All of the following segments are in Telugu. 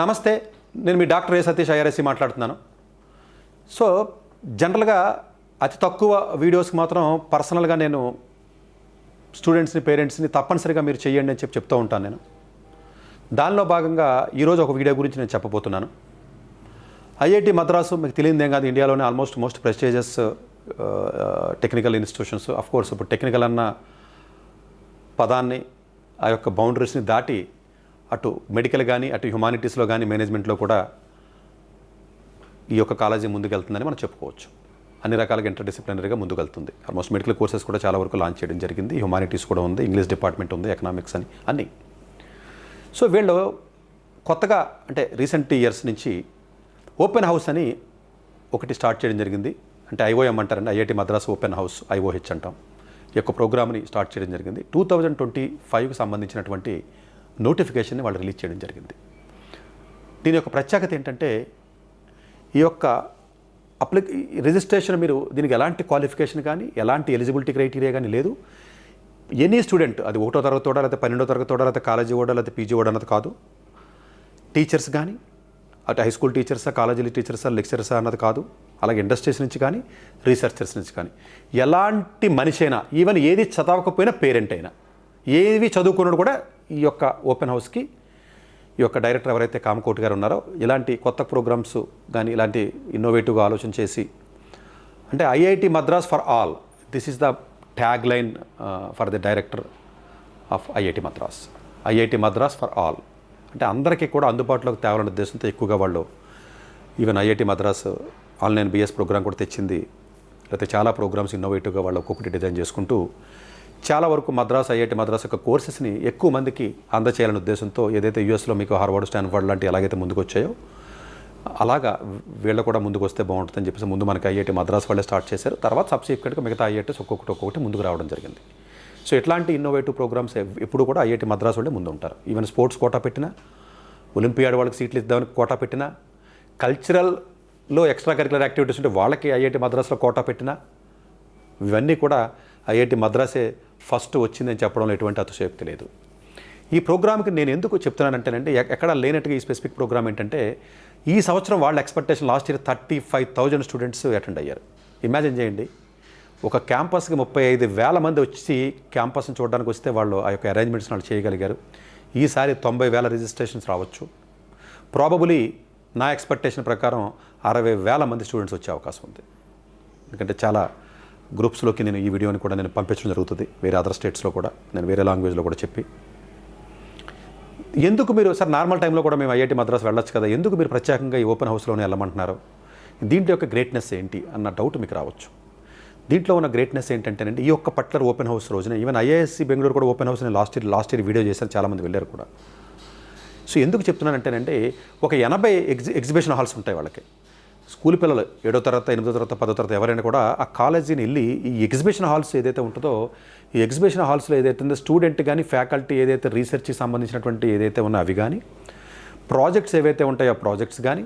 నమస్తే నేను మీ డాక్టర్ ఏ సతీష్ ఐఆర్ఎస్సి మాట్లాడుతున్నాను. సో జనరల్గా అతి తక్కువ వీడియోస్కి మాత్రం పర్సనల్గా నేను స్టూడెంట్స్ని పేరెంట్స్ని తప్పనిసరిగా మీరు చేయండి అని చెప్పి చెప్తూ ఉంటాను నేను. దానిలో భాగంగా ఈరోజు ఒక వీడియో గురించి నేను చెప్పబోతున్నాను. ఐఐటి మద్రాసు మీకు తెలియదేం కాదు ఇండియాలోనే almost most prestigious technical institutions of course ఇప్పుడు టెక్నికల్ అన్న పదాన్ని ఆ యొక్క బౌండరీస్ని దాటి అటు మెడికల్ కానీ అటు హ్యుమానిటీస్లో కానీ మేనేజ్మెంట్లో కూడా ఈ యొక్క కాలేజీ ముందుకెళ్తుందని మనం చెప్పుకోవచ్చు. అన్ని రకాలుగా ఇంటర్ డిసిప్లినరీగా ముందుకెళ్తుంది. ఆల్మోస్ట్ మెడికల్ కోర్సెస్ కూడా చాలా వరకు లాంచ్ చేయడం జరిగింది. హ్యుమానిటీస్ కూడా ఉంది ఇంగ్లీష్ డిపార్ట్మెంట్ ఉంది ఎకనామిక్స్ అని అన్నీ. సో వీళ్ళు కొత్తగా అంటే రీసెంట్ ఇయర్స్ నుంచి ఓపెన్ హౌస్ అని ఒకటి స్టార్ట్ చేయడం జరిగింది. అంటే ఐఓఎం అంటారండి IIT Madras open house IOH అంటాం. ఈ యొక్క ప్రోగ్రామ్ని స్టార్ట్ చేయడం జరిగింది. టూ థౌజండ్ ట్వంటీ ఫైవ్కి సంబంధించినటువంటి నోటిఫికేషన్ని వాళ్ళు రిలీజ్ చేయడం జరిగింది. దీని యొక్క ప్రత్యేకత ఏంటంటే ఈ యొక్క అప్లి రిజిస్ట్రేషన్ మీరు దీనికి ఎలాంటి క్వాలిఫికేషన్ కానీ ఎలాంటి ఎలిజిబిలిటీ క్రైటీరియా కానీ లేదు. ఎనీ స్టూడెంట్ అది ఒకటో తరగతి ఓడా లేకపోతే పన్నెండో తరగతి ఓడా లేకపోతే కాలేజీ ఓడా లేకపోతే పీజీ ఓడా అన్నది కాదు. టీచర్స్ కానీ అటు హై స్కూల్ టీచర్సా కాలేజీ టీచర్సా లెక్చరర్సా అన్నది కాదు. అలాగే ఇండస్ట్రీస్ నుంచి కానీ రీసెర్చర్స్ నుంచి కానీ. ఎలాంటి మనిషి అయినా ఈవెన్ ఏది చదవకపోయినా పేరెంట్ అయినా ఏవి చదువుకున్నాడు కూడా ఈ యొక్క ఓపెన్ హౌస్కి ఈ యొక్క డైరెక్టర్ ఎవరైతే కామకోటి గారు ఉన్నారో ఇలాంటి కొత్త ప్రోగ్రామ్స్ కానీ ఇలాంటి ఇన్నోవేటివ్గా ఆలోచన చేసి అంటే IIT Madras for all this is the tag line for the director of IIT Madras. IIT Madras for all. అంటే అందరికీ కూడా అందుబాటులోకి తేవాలనే ఉద్దేశంతో ఎక్కువగా వాళ్ళు even IIT Madras online BS program కూడా తెచ్చింది. లేకపోతే చాలా ప్రోగ్రామ్స్ ఇన్నోవేటివ్గా వాళ్ళు ఒక్కొక్కటి డిజైన్ చేసుకుంటూ చాలా వరకు మద్రాస్ ఐఐటి మద్రాసు యొక్క కోర్సెస్ని ఎక్కువ మందికి అందచేయాలనే ఉద్దేశంతో ఏదైతే యూఎస్లో మీకు హార్వర్డ్ స్టాన్ఫర్డ్ లాంటి ఎలాగైతే ముందుకు వచ్చాయో అలాగా వీళ్ళు కూడా ముందుకు వస్తే బాగుంటుందని చెప్పేసి ముందు మనకి ఐఐటి మద్రాస్ వాళ్ళే స్టార్ట్ చేశారు. తర్వాత సబ్సిక్వెంట్గా మిగతా ఐఐటీస్ ఒక్కొక్కటి ఒక్కొక్కటి ముందుకు రావడం జరిగింది. సో ఇట్లాంటి ఇన్నోవేటివ్ ప్రోగ్రామ్స్ ఎప్పుడు కూడా ఐఐటి మద్రాస్ వాళ్ళే ముందు ఉంటారు. ఈవెన్ స్పోర్ట్స్ కోటా పెట్టినా ఒలింపియాడ్ వాళ్ళకి సీట్లు ఇద్దామని కోటా పెట్టినా కల్చరల్లో ఎక్స్ట్రా కరికులర్ యాక్టివిటీస్ ఉంటే వాళ్ళకి ఐఐటి మద్రాస్లో కోటా పెట్టినా ఇవన్నీ కూడా ఐఐటి మద్రాసే ఫస్ట్ వచ్చిందని చెప్పడంలో ఎటువంటి అతిశయోక్తి లేదు. ఈ ప్రోగ్రామ్కి నేను ఎందుకు చెప్తున్నానంటేనంటే ఎక్కడ లేనట్టుగా ఈ స్పెసిఫిక్ ప్రోగ్రామ్ ఏంటంటే ఈ సంవత్సరం వాళ్ళ expectation last year thirty five thousand students attend అయ్యారు. ఇమాజిన్ చేయండి ఒక క్యాంపస్కి ముప్పై ఐదు వేల మంది వచ్చి క్యాంపస్ని చూడడానికి వస్తే వాళ్ళు ఆ యొక్క అరేంజ్మెంట్స్ వాళ్ళు చేయగలిగారు. ఈసారి తొంభై వేల రిజిస్ట్రేషన్స్ రావచ్చు. ప్రాబబులీ నా ఎక్స్పెక్టేషన్ ప్రకారం అరవై వేల మంది స్టూడెంట్స్ వచ్చే అవకాశం ఉంది. ఎందుకంటే చాలా గ్రూప్స్లోకి నేను ఈ వీడియోని కూడా నేను పంపించడం జరుగుతుంది. వేరే అదర్ స్టేట్స్లో కూడా. నేను వేరే లాంగ్వేజ్లో కూడా చెప్పి. ఎందుకు మీరు సార్ నార్మల్ టైంలో కూడా మేము ఐఐటి మద్రాస్ వెళ్ళొచ్చు కదా? ఎందుకు మీరు ప్రత్యేకంగా ఈ ఓపెన్ హౌస్లోనే వెళ్ళమంటున్నారు? దీంట్లో యొక్క గ్రేట్నెస్ ఏంటి అన్న డౌట్ మీకు రావచ్చు. దీంట్లో ఉన్న గ్రేట్నెస్ ఏంటంటేనండి ఈ యొక్క పట్లర్ ఓపెన్ హౌస్ రోజున ఈవెన్ ఐఏఎస్సి బెంగళూరు కూడా open house last year last year video చేశాను చాలామంది వెళ్ళారు కూడా. సో ఎందుకు చెప్తున్నానంటేనంటే ఒక ఎనభై ఎగ్జి ఎగ్జిబిషన్ హాల్స్ ఉంటాయి వాళ్ళకి. స్కూల్ పిల్లలు ఏడో తరగతి ఎనిమిదో తరగతి పదో తరగతి ఎవరైనా కూడా ఆ కాలేజీని వెళ్ళి ఈ ఎగ్జిబిషన్ హాల్స్ ఏదైతే ఉంటుందో ఈ ఎగ్జిబిషన్ హాల్స్లో ఏదైతే ఉందో స్టూడెంట్ కానీ ఫ్యాకల్టీ ఏదైతే రీసెర్చ్కి సంబంధించినటువంటి ఏదైతే ఉన్నా అవి కానీ ప్రాజెక్ట్స్ ఏవైతే ఉంటాయో ఆ ప్రాజెక్ట్స్ కానీ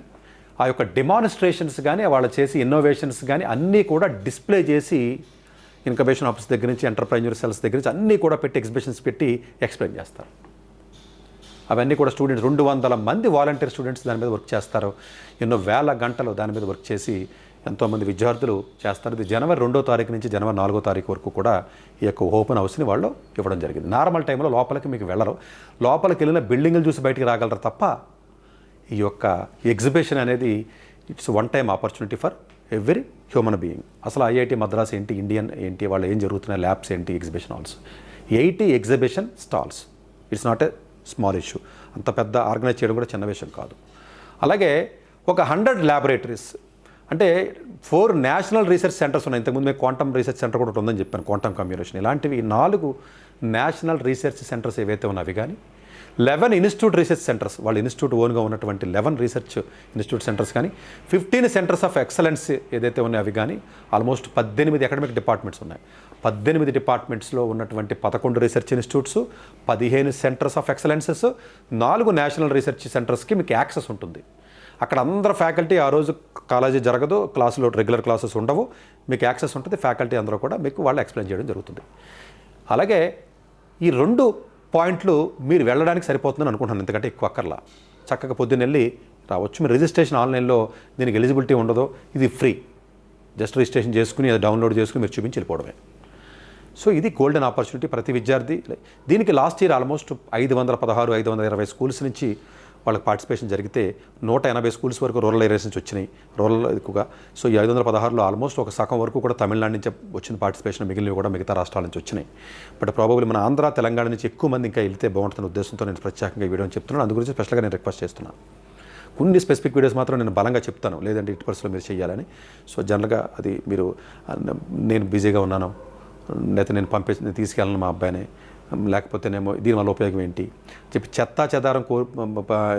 ఆ యొక్క డెమాన్స్ట్రేషన్స్ కానీ వాళ్ళు చేసి ఇన్నోవేషన్స్ కానీ అన్నీ కూడా డిస్ప్లే చేసి ఇన్కబేషన్ ఆఫీస్ దగ్గర నుంచి ఎంటర్ప్రైన్యూర్ సెల్స్ దగ్గర నుంచి అన్నీ కూడా పెట్టి ఎగ్జిబిషన్స్ పెట్టి ఎక్స్ప్లెయిన్ చేస్తారు. అవన్నీ కూడా స్టూడెంట్స్ రెండు వందల మంది వాలంటీర్ స్టూడెంట్స్ దాని మీద వర్క్ చేస్తారు. ఎన్నో వేల గంటలు దాని మీద వర్క్ చేసి ఎంతోమంది విద్యార్థులు చేస్తారు. ఇది జనవరి రెండో తారీఖు నుంచి జనవరి నాలుగో తారీఖు వరకు కూడా ఈ యొక్క ఓపెన్ హౌస్ని వాళ్ళు ఇవ్వడం జరిగింది. నార్మల్ టైంలో లోపలికి మీకు వెళ్ళరు. లోపలికి వెళ్ళిన బిల్డింగ్లు చూసి బయటికి రాగలరు తప్ప ఈ యొక్క ఎగ్జిబిషన్ అనేది it's one time opportunity for every human being అసలు ఐఐటి మద్రాస్ ఏంటి ఇండియన్ ఏంటి వాళ్ళు ఏం జరుగుతున్నాయి ల్యాబ్స్ ఏంటి exhibition halls eighty exhibition stalls it's not a small issue. అంత పెద్ద ఆర్గనైజ్ చేయడం కూడా చిన్న విషయం కాదు. అలాగే ఒక హండ్రెడ్ ల్యాబొరేటరీస్ అంటే ఫోర్ నేషనల్ రీసెర్చ్ సెంటర్స్ ఉన్నాయి. ఇంతకుముందు మేము క్వాంటమ్ రీసెర్చ్ సెంటర్ కూడా ఉందని చెప్పాను క్వాంటమ్ కమ్యూనికేషన్. ఇలాంటివి నాలుగు నేషనల్ రీసెర్చ్ సెంటర్స్ ఏవైతే ఉన్నవి కానీ లెవెన్ ఇన్స్టిట్యూట్ రీసెర్చ్ సెంటర్స్. వాళ్ళ ఇన్స్టిట్యూట్ ఓన్గా ఉన్నటువంటి లెవెన్ రీసెర్చ్ ఇన్స్టిట్యూట్ సెంటర్స్ కానీ ఫిఫ్టీన్ సెంటర్స్ ఆఫ్ ఎక్సలెన్స్ ఏదైతే ఉన్నాయో అవి కానీ ఆల్మోస్ట్ పద్దెనిమిది అకాడమిక్ డిపార్ట్మెంట్స్ ఉన్నాయి. పద్దెనిమిది డిపార్ట్మెంట్స్లో ఉన్నటువంటి పదకొండు రీసెర్చ్ ఇన్స్టిట్యూట్స్ పదిహేను సెంటర్స్ ఆఫ్ ఎక్సలెన్సెస్ నాలుగు నేషనల్ రీసెర్చ్ సెంటర్స్కి మీకు యాక్సెస్ ఉంటుంది. అక్కడ అందరు ఫ్యాకల్టీ ఆ రోజు కాలేజీ జరగదు క్లాసులో రెగ్యులర్ క్లాసెస్ ఉండవు. మీకు యాక్సెస్ ఉంటుంది ఫ్యాకల్టీ అందరూ కూడా మీకు వాళ్ళు ఎక్స్ప్లెయిన్ చేయడం జరుగుతుంది. అలాగే ఈ రెండు పాయింట్లు మీరు వెళ్ళడానికి సరిపోతుందని అనుకుంటున్నాను ఎందుకంటే ఎక్కువ అక్కర్లా. చక్కగా పొద్దున్న వెళ్ళి రావచ్చు. మీరు రిజిస్ట్రేషన్ ఆన్లైన్లో దీనికి ఎలిజిబిలిటీ ఉండదు. ఇది ఫ్రీ. జస్ట్ రిజిస్ట్రేషన్ చేసుకుని అది డౌన్లోడ్ చేసుకుని మీరు చూపించి వెళ్ళిపోవడమే. సో ఇది గోల్డెన్ ఆపర్చునిటీ ప్రతి విద్యార్థి. దీనికి లాస్ట్ ఇయర్ ఆల్మోస్ట్ ఐదు వందల పదహారు ఐదు వందల ఇరవై స్కూల్స్ నుంచి వాళ్ళకి పార్టిసిపేషన్ జరిగితే నూట ఎనభై స్కూల్స్ వరకు రూరల్ ఏరియాస్ నుంచి వచ్చినాయి. రూరల్ ఎక్కువగా. సో ఈ ఐదు వందల పదహారులో ఆల్మోస్ట్ ఒక సగం వరకు కూడా తమిళనాడు నుంచి వచ్చిన పార్టిసిపేషన్ మిగిలినవి కూడా మిగతా రాష్ట్రాల నుంచి వచ్చినాయి. బట్ ప్రాబబ్లీ మన ఆంధ్ర తెలంగాణ నుంచి ఎక్కువ మంది ఇంకా వెళ్తే బాగుంటుందన్న ఉద్దేశంతో నేను ప్రత్యేకంగా వీడియో చెప్తున్నాను. అందు గురించి స్పెషల్గా నేను రిక్వెస్ట్ చేస్తున్నాను కొన్ని స్పెసిఫిక్ వీడియోస్ మాత్రం నేను బలంగా చెప్తాను. లేదంటే ఇటు పరిస్థితుల్లో మీరు చేయాలని సో జనరల్గా అది మీరు నేను బిజీగా ఉన్నాను. లేకపోతే నేను పంపించి నేను తీసుకెళ్ళను మా అబ్బాయిని. లేకపోతేనేమో దీనివల్ల ఉపయోగం ఏంటి? చెప్పి చెత్తా చెదారం కో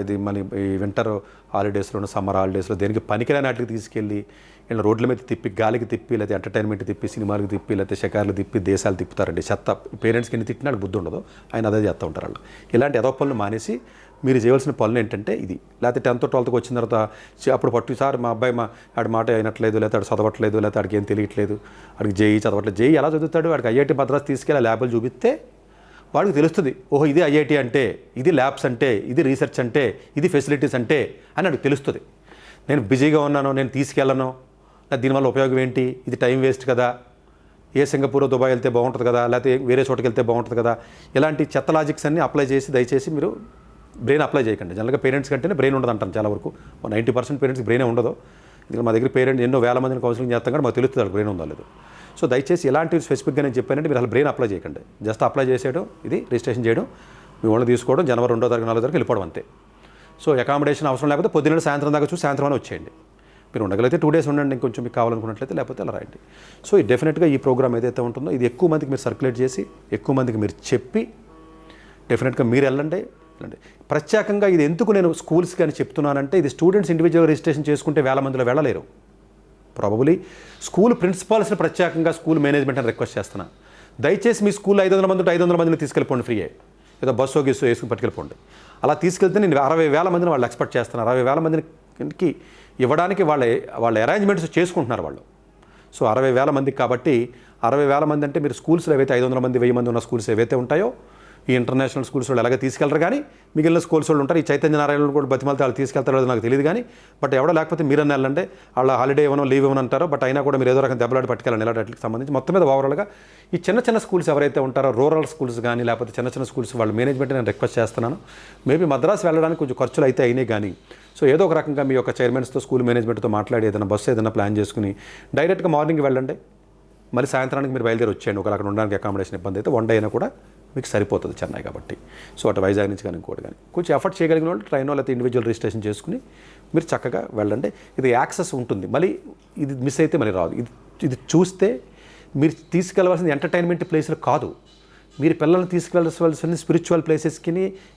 ఇది మన ఈ వింటర్ హాలిడేస్లోను సమ్మర్ హాలిడేస్లో దేనికి పనికిరాని వాటికి తీసుకెళ్ళి ఇలా రోడ్ల మీద తిప్పి గాలికి తిప్పి లేకపోతే ఎంటర్టైన్మెంట్ తిప్పి సినిమాలకు తిప్పి లేకపోతే షికార్లు తిప్పి దేశాలు తిప్పుతారండి. చెత్త పేరెంట్స్కి ఎన్ని తిట్టినా బుద్ధి ఉండదు. ఆయన అదే చేస్తూ ఉంటారు వాళ్ళు. ఇలాంటి ఎదో పనులు మానేసి మీరు చేయవలసిన పనులు ఏంటంటే ఇది. లేకపోతే టెన్త్ ట్వెల్త్కి వచ్చిన తర్వాత అప్పుడు పట్టు సార్ మా అబ్బాయి మా ఆడి మాట అయినట్లేదు లేకపోతే ఆడు చదవట్లేదు లేకపోతే ఆడికి ఏం తెలియట్లేదు ఆడికి జేఈ చదవట్లేదు. జేఈ ఎలా చదువుతాడు? వాడికి ఐఐటి మద్రాస్ తీసుకెళ్ళి ల్యాబ్లు చూపిస్తే వాడికి తెలుస్తుంది ఓహో ఇది ఐఐటి అంటే ఇది ల్యాబ్స్ అంటే ఇది రీసెర్చ్ అంటే ఇది ఫెసిలిటీస్ అంటే అని నాకు తెలుస్తుంది. నేను బిజీగా ఉన్నాను నేను తీసుకెళ్ళను లేదా దీనివల్ల ఉపయోగం ఏంటి? ఇది టైం వేస్ట్ కదా. ఏ సింగపూర్ దుబాయ్ వెళ్తే బాగుంటుంది కదా? లేకపోతే వేరే చోటుకి వెళ్తే బాగుంటుంది కదా? ఇలాంటి చెత్త లాజిక్స్ అన్ని అప్లై చేసి దయచేసి మీరు బ్రెయిన్ అప్లై చేయకండి. జనరల్గా పేరెంట్స్ కంటేనే బ్రెయిన్ ఉండదు అంటాను చాలా వరకు. నైంటీ పర్సెంట్ పేరెంట్స్కి బ్రెయిన్ ఉండదు. ఎందుకంటే మా దగ్గర పేరెంట్స్ ఎన్నో వేల మందిని కౌన్సిలింగ్ చేస్తాం కానీ మాకు తెలుస్తుంది బ్రెయిన్ ఉందా లేదు. సో దయచేసి ఎలాంటివి స్పెసిఫిక్గా నేను చెప్పానంటే మీరు అసలు బ్రెయిన్ అప్లై చేయకండి. జస్ట్ అప్లై చేసేయడం ఇది రిజిస్ట్రేషన్ చేయడం మీ వాళ్ళని తీసుకోవడం జనవరి రెండో తారీఖు నాలుగో తారీఖు వెళ్ళిపోవడం అంతే. సో అకామిడేషన్ అవసరం లేకపోతే పొద్దున్న సాయంత్రం దాకా చూసి సాయంత్రం అని వచ్చేయండి. మీరు ఉండగలిగితే టూ డేస్ ఉండండి ఇంకొంచెం మీకు కావాలనుకున్నట్లయితే లేకపోతే అలా రాయండి. సో ఈ డెఫినెట్గా ఈ ప్రోగ్రామ్ ఏదైతే ఉంటుందో ఇది ఎక్కువ మందికి మీరు సర్క్యులేట్ చేసి ఎక్కువ మందికి మీరు చెప్పి డెఫినెట్గా మీరు వెళ్ళండి వెళ్ళండి. ప్రత్యేకంగా ఇది ఎందుకు నేను స్కూల్స్ కానీ చెప్తున్నానంటే ఇది స్టూడెంట్స్ ఇండివిజువల్ రిజిస్ట్రేషన్ చేసుకుంటే వేల మందిలో వెళ్ళలేరు. ప్రాబబులీ స్కూల్ ప్రిన్సిపాల్స్ని ప్రత్యేకంగా స్కూల్ మేనేజ్మెంట్ అని రిక్వెస్ట్ చేస్తున్నా. దయచేసి మీ స్కూల్ ఐదు వందల మంది ఉంటే ఐదు వందల మందిని తీసుకెళ్ళిపోండి ఫ్రీయే ఏదో బస్సు గీసు వేసుకుని పట్టుకెళ్ళిపోండి. అలా తీసుకెళ్తే నేను అరవై వేల మందిని వాళ్ళు ఎక్స్పెక్ట్ చేస్తున్నారు. అరవై వేల మందికి ఇవ్వడానికి వాళ్ళ వాళ్ళ అరేంజ్మెంట్స్ చేసుకుంటున్నారు వాళ్ళు. సో అరవై వేల మందికి కాబట్టి అరవై వేల మంది అంటే మీరు స్కూల్స్లో ఏవైతే ఐదు వందల మంది వెయ్యి మంది ఉన్న స్కూల్స్ ఏవైతే ఉంటాయో ఈ ఇంటర్నేషనల్ స్కూల్స్ వాళ్ళు ఎలాగ తీసుకెళ్ళరు కానీ మిగిలిన స్కూల్స్ వాళ్ళు ఉంటారు. ఈ చైతన్య నారాయణ కూడా బతిమాలతో వాళ్ళు తీసుకెళ్తారో లేదో నాకు తెలియదు కానీ బట్ ఎవడో లేకపోతే మీరన్నా వెళ్ళండి. వాళ్ళ హాలిడే ఇవ్వనో లీవ్ ఇవ్వను అంటారో బట్ అయినా కూడా మీరు ఏదో రకం దెబ్బలాడి పట్టుకెళ్ళండి. ఇలాంటి సంబంధించి మొత్తం మీద ఓవరాల్గా ఈ చిన్న చిన్న స్కూల్స్ ఎవరైతే ఉంటారో రూరల్ స్కూల్స్ కానీ లేకపోతే చిన్న చిన్న స్కూల్స్ వాళ్ళ మేనేజ్మెంట్ నేను రిక్వెస్ట్ చేస్తున్నాను. మేబీ మద్రాసు వెళ్ళడానికి కొంచెం ఖర్చులు అయితే అయినాయి కానీ సో ఏదో ఒక రకంగా మీ యొక్క చైర్మన్స్తో స్కూల్ మేనేజ్మెంట్తో మాట్లాడి ఏదైనా బస్సు ఏదైనా ప్లాన్ చేసుకుని డైరెక్ట్గా మార్నింగ్ వెళ్ళండి. మళ్ళీ సాయంత్రానికి మీరు బయలుదేరి వచ్చేయండి. ఒకవేళ అక్కడ ఉండడానికి అకామిడేషన్ ఇబ్బంది అయితే వన్ డే అయినా కూడా మీకు సరిపోతుంది చెన్నై కాబట్టి. సో అటు వైజాగ్ నుంచి కానీ ఇంకోటి కానీ. కొంచెం ఎఫర్ట్ చేయగలిగిన వాళ్ళు ట్రైన్లో లేకపోతే ఇండివిజువల్ రిజిస్ట్రేషన్ చేసుకుని మీరు చక్కగా వెళ్ళండి. ఇది యాక్సెస్ ఉంటుంది. మళ్ళీ ఇది మిస్ అయితే మళ్ళీ రాదు. ఇది ఇది చూస్తే మీరు తీసుకెళ్ళవలసిన ఎంటర్టైన్మెంట్ ప్లేస్లు కాదు. మీరు పిల్లల్ని తీసుకెళ్ళవలసిన స్పిరిచువల్ ప్లేసెస్కి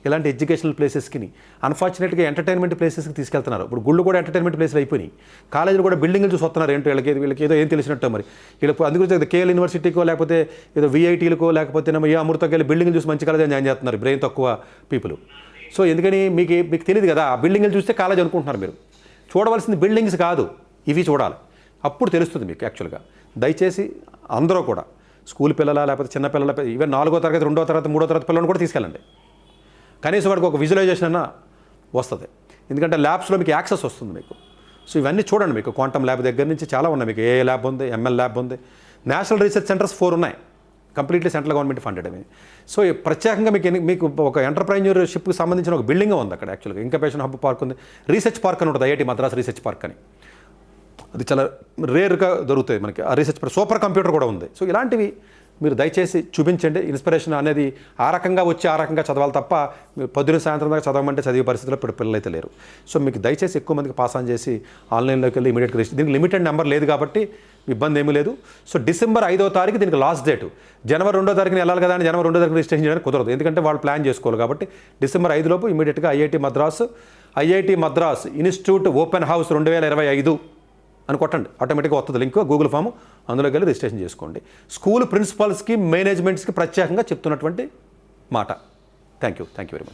ఇలాంటి ఎడ్యుకేషనల్ ప్లేసెస్కి అన్ఫార్చునేట్గా ఎంటర్టైన్మెంట్ ప్లేసెస్కి తీసుకెళ్తున్నారు. ఇప్పుడు గుళ్ళు కూడా ఎంటర్టైన్మెంట్ ప్లేస్లు అయిపోయినాయి. కాలేజీలు కూడా బిల్డింగ్లు చూసి వస్తున్నారు. ఏంటో వీళ్ళకి వీళ్ళకి ఏదో ఏం తెలిసినట్టు మరి. వీళ్ళకి అందుగురించి కేఎల్ యూనివర్సిటీకో లేకపోతే ఏదో విఐటీలకో లేకపోతే ఏ అమృతకి వెళ్ళి బిల్డింగ్లు చూసి మంచి కాలేజ్ జాయిన్ చేస్తున్నారు. బ్రెయిన్ తక్కువ పీపుల్ సో ఎందుకని మీకు మీకు తెలియదు కదా ఆ బిల్డింగ్లు చూస్తే కాలేజ్ అనుకుంటున్నారు మీరు. చూడవలసింది బిల్డింగ్స్ కాదు. ఇవి చూడాలి. అప్పుడు తెలుస్తుంది మీకు యాక్చువల్గా దయచేసి అందరూ కూడా స్కూల్ పిల్లల లేకపోతే చిన్న పిల్లల ఈవెన్ నాలుగో తరగతి రెండో తరగతి మూడో తరగతి పిల్లలను కూడా తీసుకెళ్ళండి. కనీసం వాడికి ఒక విజువలైజేషన్ అన్న వస్తుంది. ఎందుకంటే ల్యాబ్స్లో మీకు యాక్సెస్ వస్తుంది మీకు. సో ఇవన్నీ చూడండి మీకు. క్వాంటమ్ ల్యాబ్ దగ్గర నుంచి చాలా ఉన్నాయి మీకు. ఏ ల్యాబ్ ఉంది ఎంఎల్ ల్యాబ్ ఉంది. నేషనల్ రీసెర్చ్ సెంటర్స్ ఫోర్ ఉన్నాయి. కంప్లీట్లీ సెంట్రల్ గవర్నమెంట్ ఫండెడ్ అవి. సో ప్రత్యేకంగా మీకు మీకు ఒక ఎంటర్ప్రైన్యూర్షిప్కి సంబంధించిన ఒక బిల్డింగ్ ఉంది అక్కడ యాక్చువల్గా. ఇంకపేషన్ హబ్ పార్క్ ఉంది. రీసెర్చ్ పార్క్ అని ఉంటుంది ఐఐటి మద్రాస్ రీసెర్చ్ పార్క్ అని. అది చాలా రేర్గా దొరుకుతాయి మనకి. ఆ రీసెర్చ్ సూపర్ కంప్యూటర్ కూడా ఉంది. సో ఇలాంటివి మీరు దయచేసి చూపించండి. ఇన్స్పిరేషన్ అనేది ఆ రకంగా వచ్చి ఆ రకంగా చదవాలి తప్ప మీరు పొద్దున సాయంత్రం దాకా చదవమంటే చదివే పరిస్థితిలో ఇప్పుడు పిల్లలైతే లేరు. సో మీకు దయచేసి ఎక్కువ మందికి పాస్ ఆన్ చేసి ఆన్లైన్లోకి వెళ్ళి ఇమీడియట్గా రిజిస్టర్ దీనికి లిమిటెడ్ నెంబర్ లేదు కాబట్టి ఇబ్బంది ఏమీ లేదు. సో డిసెంబర్ ఐదో తారీఖు దీనికి లాస్ట్ డేట్ జనవరి రెండో తారీఖున వెళ్ళాలి కదా అని జనవరి రెండో తారీఖు రిజిస్ట్రేషన్ చేయడానికి కుదరదు. ఎందుకంటే వాళ్ళు ప్లాన్ చేసుకోవాలి కాబట్టి డిసెంబర్ ఐదులోపు ఇమీడియట్గా IIT Madras IIT Madras institute open house రెండు వేల ఇరవై ఐదు అని కొట్టండి. ఆటోమేటిక్గా వస్తుంది లింక్ గూగుల్ ఫామ్ అందులోకి వెళ్ళి రిజిస్ట్రేషన్ చేసుకోండి స్కూల్ ప్రిన్సిపల్స్కి మేనేజ్మెంట్స్కి ప్రత్యేకంగా చెప్తున్నటువంటి మాట. Thank you thank you very much